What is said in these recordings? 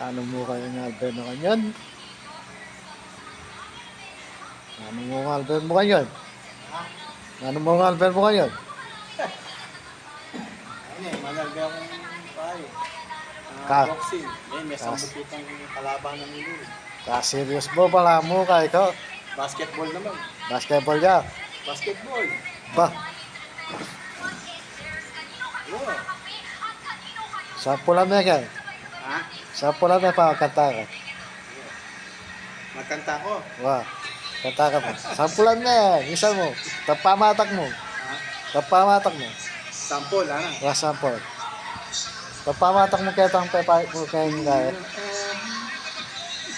Ano mo ng Albert na kanyan? Ano mo ng Albert mo kanyan? Ano mo ng Albert mo kanyan? Ano eh, malaga akong tayo. Ka- Uh, boxing. Eh, may sambutitang kalaban ng ilo. Ka-serious mo pala mo kay ko. Basketball naman. Basketball ya. Basketball. Ba, Oo. sa pula na ka. Ha? Sa pula na pa kanta ka. Magkanta ko. Wa. Kanta ka pa. Sa pula na. Isa mo. Tapamatak mo. Ha? Tapamatak mo. Sample, ano? Wa sample. Tapamatak mo kaya tang pepa mo kaya yung kaya.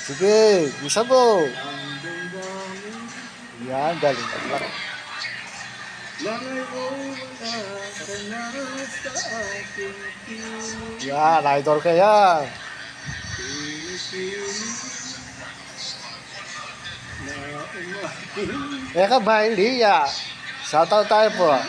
Sige, isa mo. Yan, galing. Yan, idol ka yan. Pinipilit na umaking Eka, Bailey, Shoutout tayo po. ah.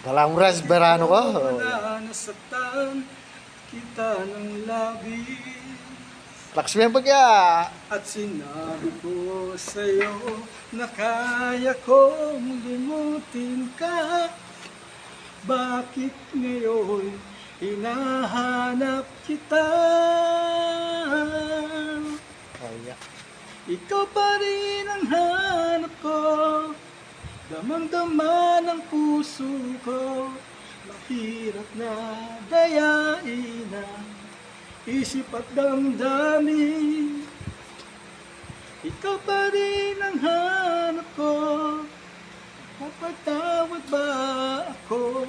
Dalang res berano ko. Wala nasaktan kita ng labis Laksmi ang bagya. At sinabi ko sa'yo na kaya kong limutin ka Bakit ngayon hinahanap kita Kaya. Ikaw pa rin ang hanap ko Damang-dama ng puso ko Mahirap na dayain ang isip at damdamin Ikaw pa rin ang hanap ko Mapatawad ba ako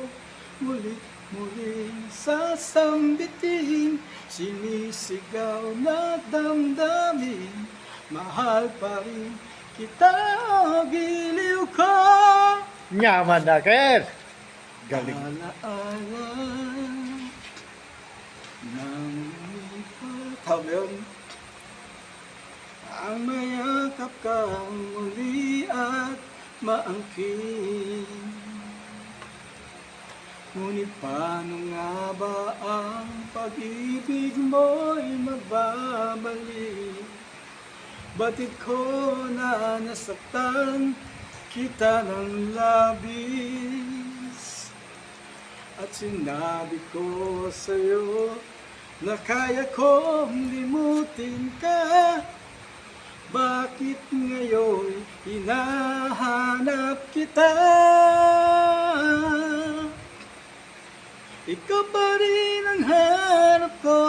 Mulit muling sasambitin Sinisigaw na damdamin Mahal pa rin kita o giliw ko Nyaman na. Galing. Alaala Tama yun. Ang mayakap kang muli at maangkin Ngunit paano nga ba ang pag-ibig mo'y magbabalik? Batid ko na nasaktan kita ng labis At sinabi ko sa'yo na kaya kong limutin ka. Bakit ngayon hinahanap kita? Ikaw pa rin ang hanap ko.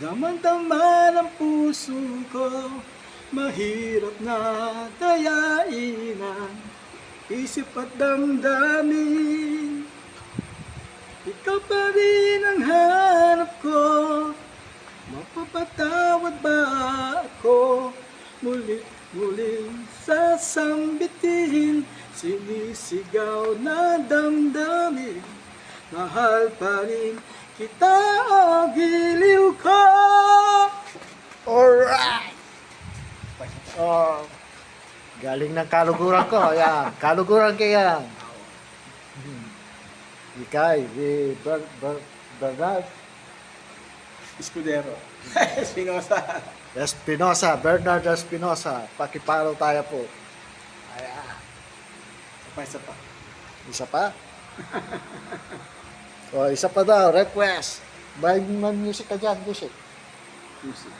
Damang-dama ng puso ko. Mahirap na dayain ang Isip at damdamin. Ikaw pa rin sasambitin Sinisigaw na damdamin Mahal pa rin kita o giliw ko Alright. Oh. Galing ng kaluguran ko. Yan. Kaluguran ka yan. Ikay, si Ber, Ber, Bernard Escudero Espinosa Espinosa, Bernard Espinosa. Pakipalo tayo po. Ayan. Pa isa pa Isa pa? o, isa pa daw. Request. May man music ka dyan, music. Music